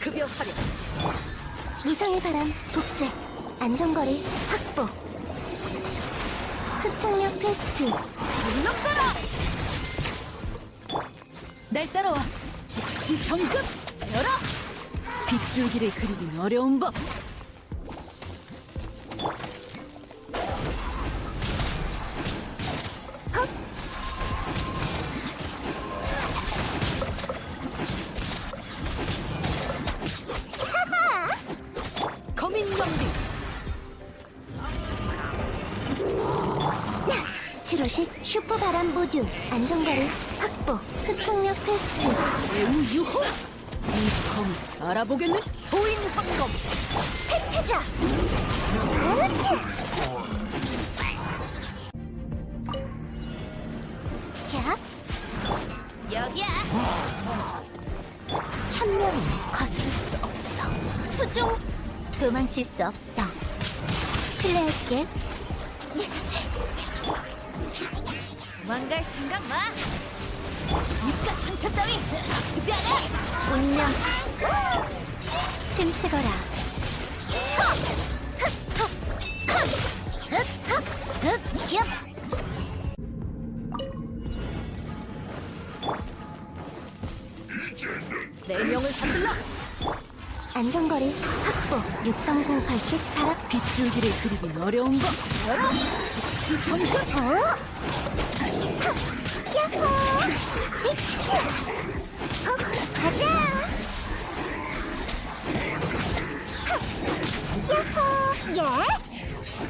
급여 사령. 이성의 바람 복제 안전거리 확보. 흡착력 테스트. 물러가라! 날 따라와. 즉시 성급! 열어! 빗줄기를 그리긴 어려운 법 치료식 슈퍼 바람 모듈 안전거리 확보 흡착력 테스트. 배우 유호! 이검 알아보겠네? 보인 황검! 혜태자! 야 여기야! 천명을 거스를 수 없어. 수중 도망칠 수 없어. 실례할게 도망갈 생각 마. 니가 상처 따위. 아프지 않아. 운명. 침체거라. 내 명을 잡들라. 안전거리 확보. 63080 바람 빗줄기를 그리긴 어려운 법 열어. 즉시 어? 야호! 어, 가자! 야호!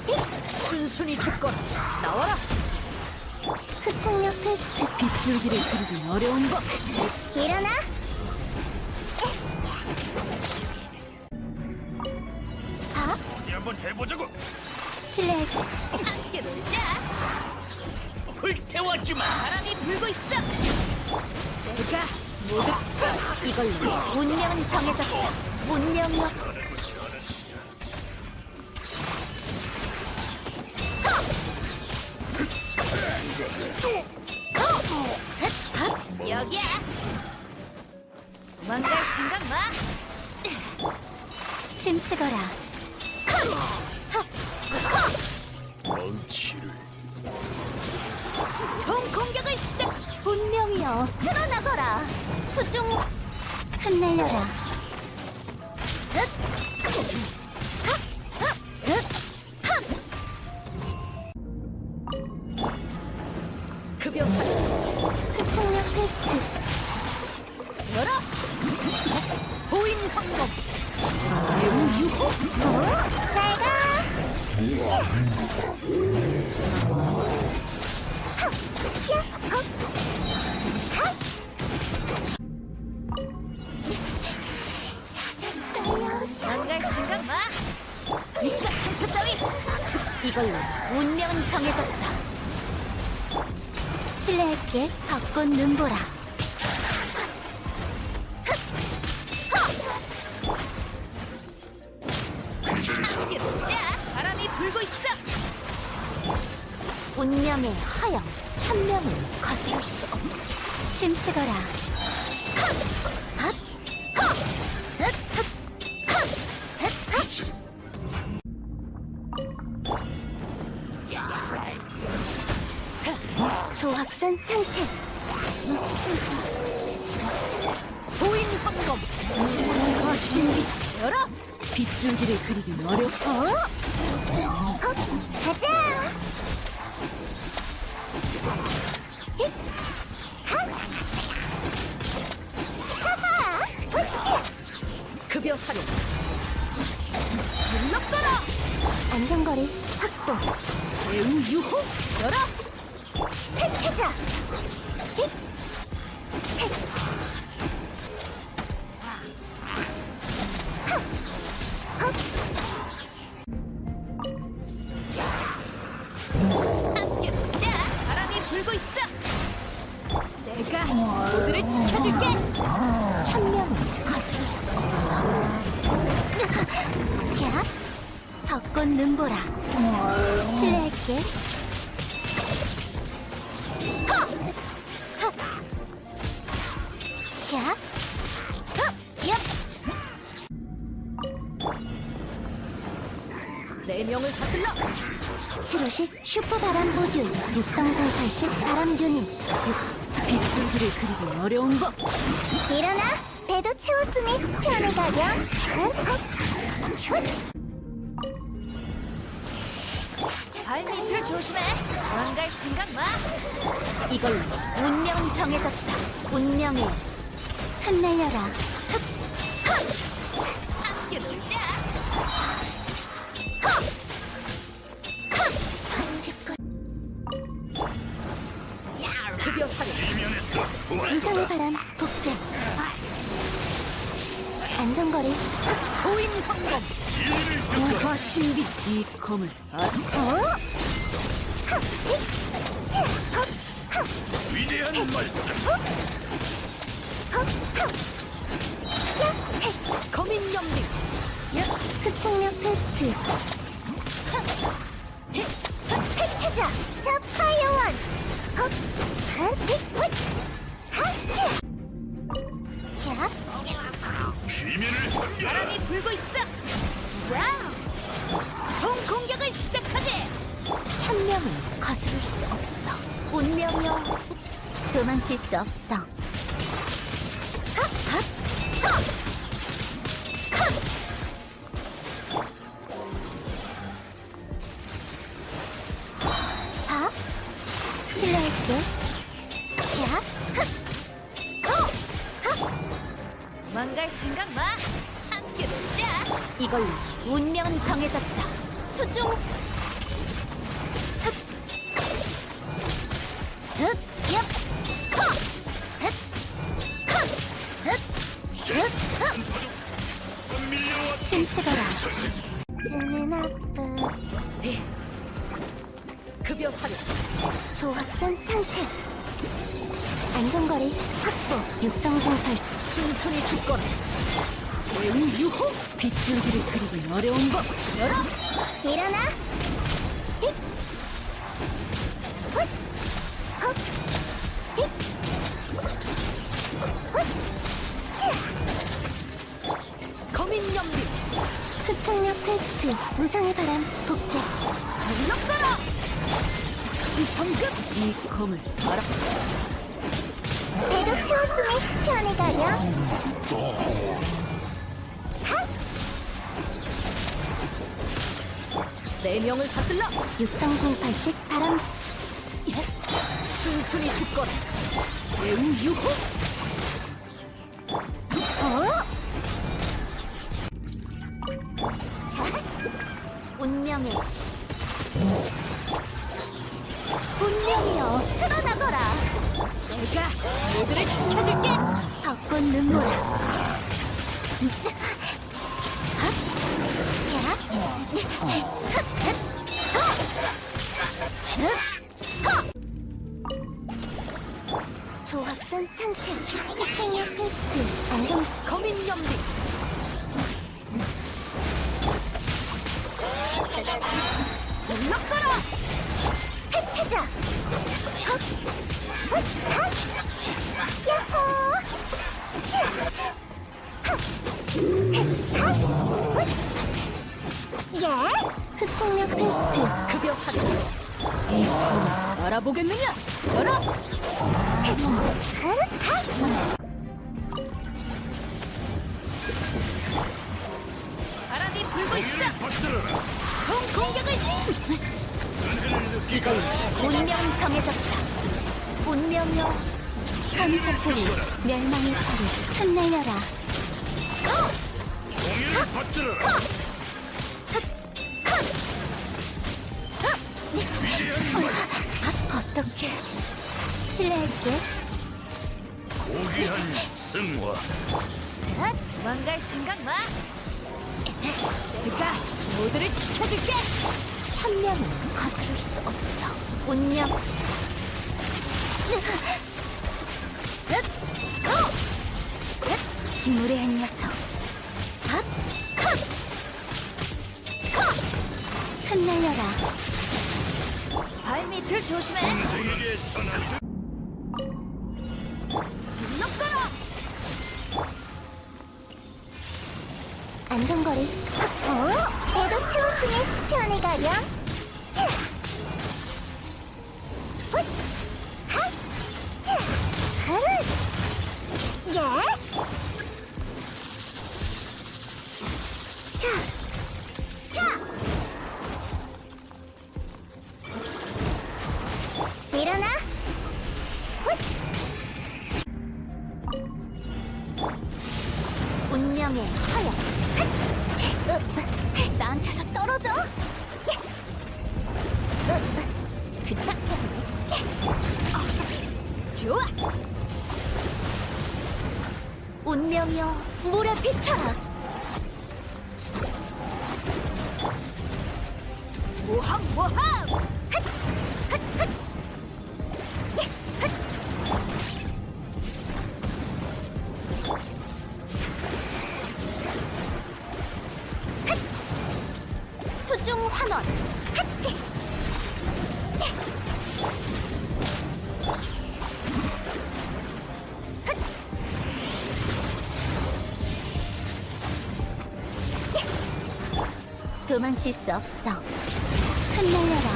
예? 순순히 죽거라 나와라 흡착력 테스트 빗줄기를 그리긴 어려운 법 일어나! 아? 한번 해보자고. 실례할게 불태웠지만. 바람이 불고 있어. 내가 모두 이걸로 운명은 정해졌다. 운명력 여기야. 도망갈 생각 마. 침치거라 운명이여 드러나거라. 수중 흩날려라. 급여 사령 흡착력 테스트. 열어. 보인 제우 유호 어? 잘가. 도 따위. 이걸로 운명은 정해졌다. 실례할게. 벚꽃 눈보라. 놀자 바람이 불고 있어. 운명의 허영 천명을 거스를 수 없다 침체거라. 핫! 조합선 상태 보인 황검 신비 열어 빗줄기를 그리긴 어려 어? 헛! 가자! 힛! 핫! 하하! 훗! 급여 사령 물러가라 안전거리 확보 제우 유호 열어 헛! 함께 놀자. 바람이 불고 있어. 내가 모두를 지켜줄게. 천명은 거스를 수 없어. 야 벚꽃 눈보라. 실례할게 90 슈퍼 바람 보균 63080 바람 균인 빗줄기를 그리기 어려운 법. 일어나 배도 채웠으니 편을 가렴. 발밑을 조심해. 망갈 생각 마. 이걸로 운명 정해졌다. 운명의 흩날려라. 함께 놀자. 이상의 바람 복제 안전거리 고인 황검 우화 신비 이 검을 아, 어? 위대한 말씀 거민 연비 흡착력 테스트 패키자 자 파이어원 헛! 바람이 불고 있어. 와우. 총 공격을 천명은 거스를 수 없어. 운명이여 도망칠 수 없어 망갈 생각 마 함께 놀자 이걸로 운명은 정해졌다. 수중. 흡. 흡. 얍. 커. 흡. 커. 흡. 흡. 흡. 밀려왔 침치거라. 쯤은 육성공팔. 순순히 죽거라 재웅 유호 빗줄기를 그리기 어려운 법 열어 일어나. 힛. 훗. 헛. 힛. 거민 연비 흡착력 테스트. 무상의 바람 복제. 물러가라 즉시 성급 이 검을 알아 배도 채웠으니 편히 가렴. 내 명을 받들라 육성공팔식 바람 순순히 죽거라 재웅 유호 어? 운명의 벚꽃 눈 보겠느냐? 열어 바람이 불고 있어! 총 공격을 운명 정해졌다. 운명여 멸망의 흩날려라. 공연을 받들어라 위대한 말씀 어떻게 실례할게 고귀한 승화. 도망갈 생각 마 내가 모두를 지켜줄게. 천명은 거스를 수 없어. 운명. 무례한 녀석. 핫! 컷! 컷! 흩날려라 발밑을 조심해. 물러가라. 안전거리. 확보 배도 채웠으니 편히 가렴 몰아비쳐라. 모함 모함. 수중 환원. 핫지. 도망칠 수 없어. 흩날려라.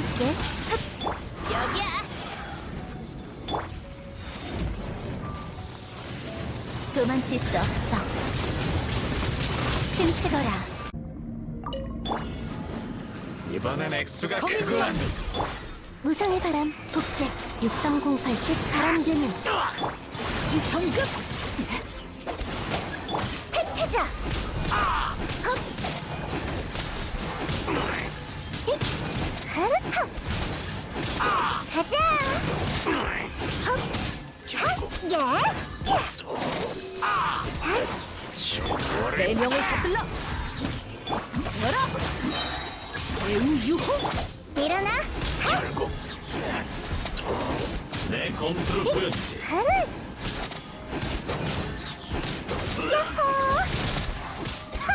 할게 여기야. 도망칠 수 없어 침체거라 이번엔 액수가 크구나. 무성의 바람 복제 63080 바람드는 즉시 성급. 흩트자! 헛! 헛! 가자 헛! 헛! 예! 자! 헛! 네 명을 받들러. 열어. 제우 유호. 일어나 결국 내 검수를 보여주지. 흐르 야호 하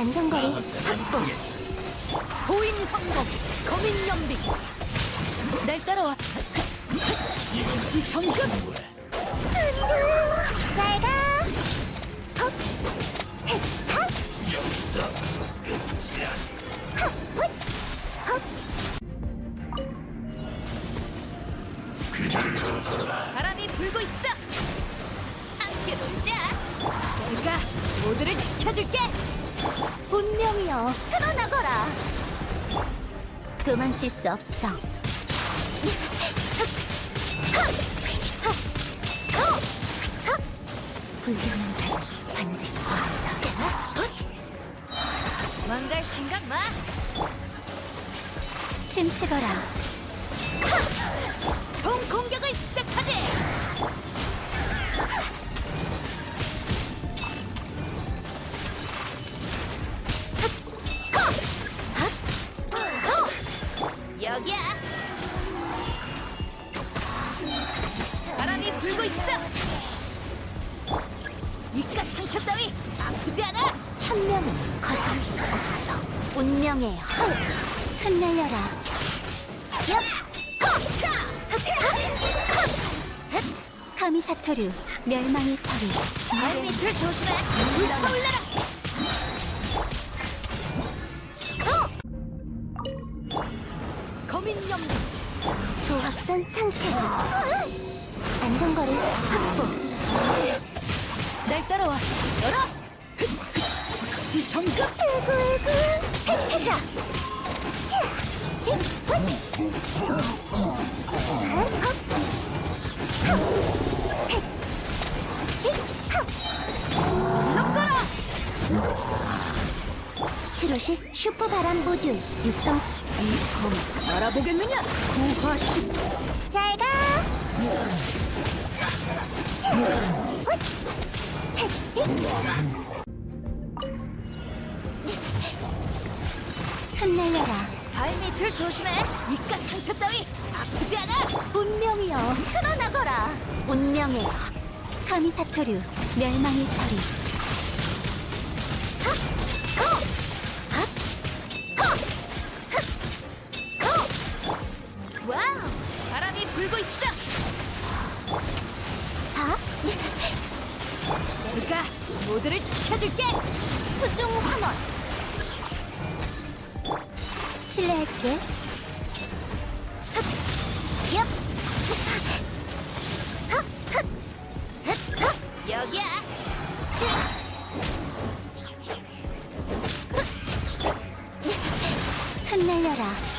안전거리 확보 고인 황금. 거민 연비. 날 따라와. 즉시 성급. 잘가 헷, 헛. 바람이 불고 있어. 함께 놀자. 내가 모두를 지켜줄게. 운명이여 드러나거라 도망칠 수 없어. 불경한 자는 반드시 보한다. 망갈 생각 마. 침체거라. 총 공격을 시작 발밑을 조심해. 불타올라라. 거민 연비. 조합선 상태 안전거리 확보 날 따라와. 열어. 즉시 성급. 아이고 아이고 혜태자 트루시 슈퍼 바람 모듈 육성 이검 알아보겠느냐? 구화식 잘가 흩날려라 발밑을 조심해. 입가 상처 따위 아프지 않아. 운명이여 드러나거라 운명의 카미사토류 멸망의 소리 지켜줄게. 수중 환원 실례할게 흡! 여기야. 흩날려라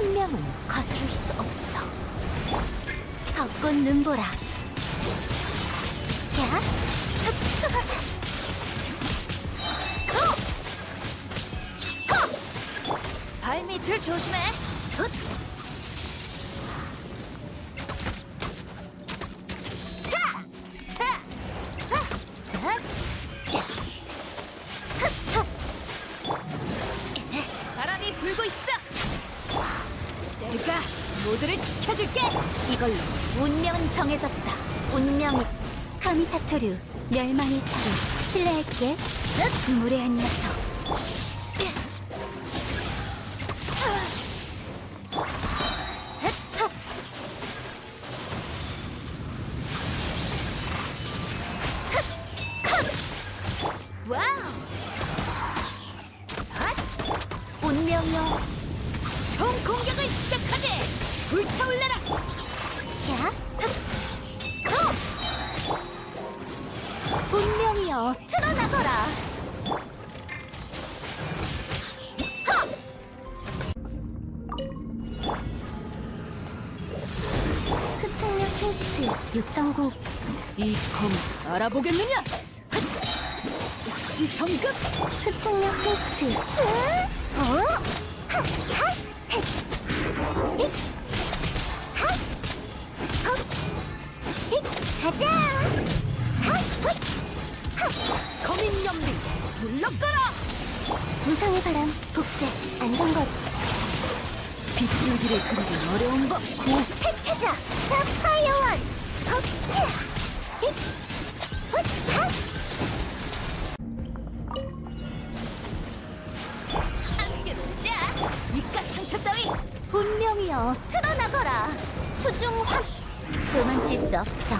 천명은 거스를 수 없어 벚꽃 눈보라 자 발밑을 조심해. 훗. 실례할게 으, 무례한 녀석 와우. 알아보겠느냐? 헛! 즉시 성급. 흡착력 테스트 어? 하! 하! 헷! 잇! 하! 헛! 잇! 가자 하! 헛! 거민 연비 불러거라. 무상의 바람 복제 안전거 빗줄기를 그리기 어려운 법. 구 태태자 사파이어원 헛자 잇! 함께 놀자. 입가 상처 따위. 운명이여 드러나거라. 수중환 도망칠 수 없어.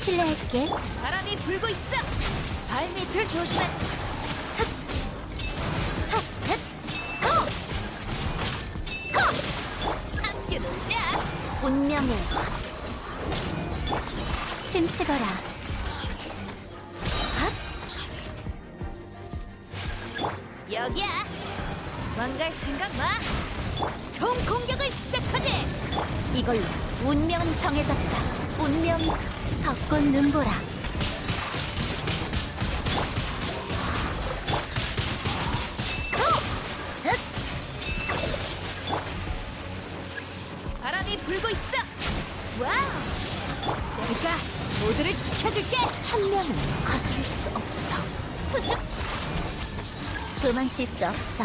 실례할게. 바람이 불고 있어. 발밑을 조심해. 함께 놀자. 운명의 침치거라 여기야. 망갈 생각 마. 총 공격을 시작하게. 이걸로 운명은 정해졌다 운명이 벚꽃 눈보라 바람이 불고 있어. 와우. 내가 모두를 지켜줄게. 천명은 거스를 수 없어 수중 도망칠 수 없어